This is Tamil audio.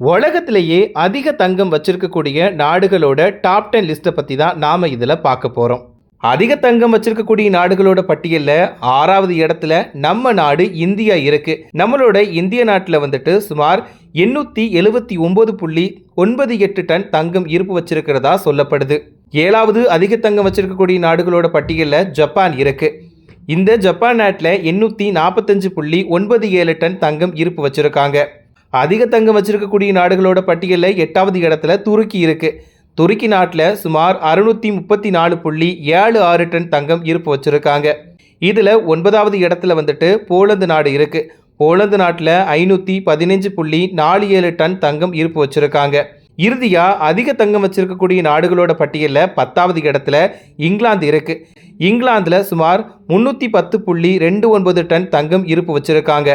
உலகத்திலேயே அதிக தங்கம் வச்சிருக்கக்கூடிய நாடுகளோட டாப் டென் லிஸ்ட்டை பற்றி தான் நாம் இதில் பார்க்க போகிறோம் அதிக தங்கம் வச்சிருக்கக்கூடிய நாடுகளோட பட்டியலில் ஆறாவது இடத்துல நம்ம நாடு இந்தியா இருக்கு. நம்மளோட இந்திய நாட்டில் வந்துட்டு சுமார் எண்ணூற்றி எழுபத்தி ஒம்பது புள்ளி ஒன்பது எட்டு டன் தங்கம் இருப்பு வச்சிருக்கிறதா சொல்லப்படுது. ஏழாவது அதிக தங்கம் வச்சிருக்கக்கூடிய நாடுகளோட பட்டியலில் ஜப்பான் இருக்குது இந்த ஜப்பான் நாட்டில் எண்ணூற்றி நாற்பத்தஞ்சு புள்ளி ஒன்பது ஏழு டன் தங்கம் இருப்பு வச்சுருக்காங்க. அதிக தங்கம் வச்சிருக்கக்கூடிய நாடுகளோட பட்டியலில் எட்டாவது இடத்துல துருக்கி இருக்கு. துருக்கி நாட்டில் சுமார் அறுநூற்றி முப்பத்தி நாலு புள்ளி ஏழு ஆறு டன் தங்கம் இருப்பு வச்சிருக்காங்க. இதில் ஒன்பதாவது இடத்துல வந்துட்டு போலந்து நாடு இருக்கு. போலந்து நாட்டில் ஐநூற்றி பதினஞ்சு புள்ளி நாலு ஏழு டன் தங்கம் இருப்பு வச்சிருக்காங்க. இறுதியாக அதிக தங்கம் வச்சிருக்கக்கூடிய நாடுகளோட பட்டியலில் பத்தாவது இடத்துல இங்கிலாந்து இருக்கு. இங்கிலாந்தில் சுமார் முந்நூற்றி பத்து புள்ளி ரெண்டு ஒன்பது டன் தங்கம் இருப்பு வச்சிருக்காங்க.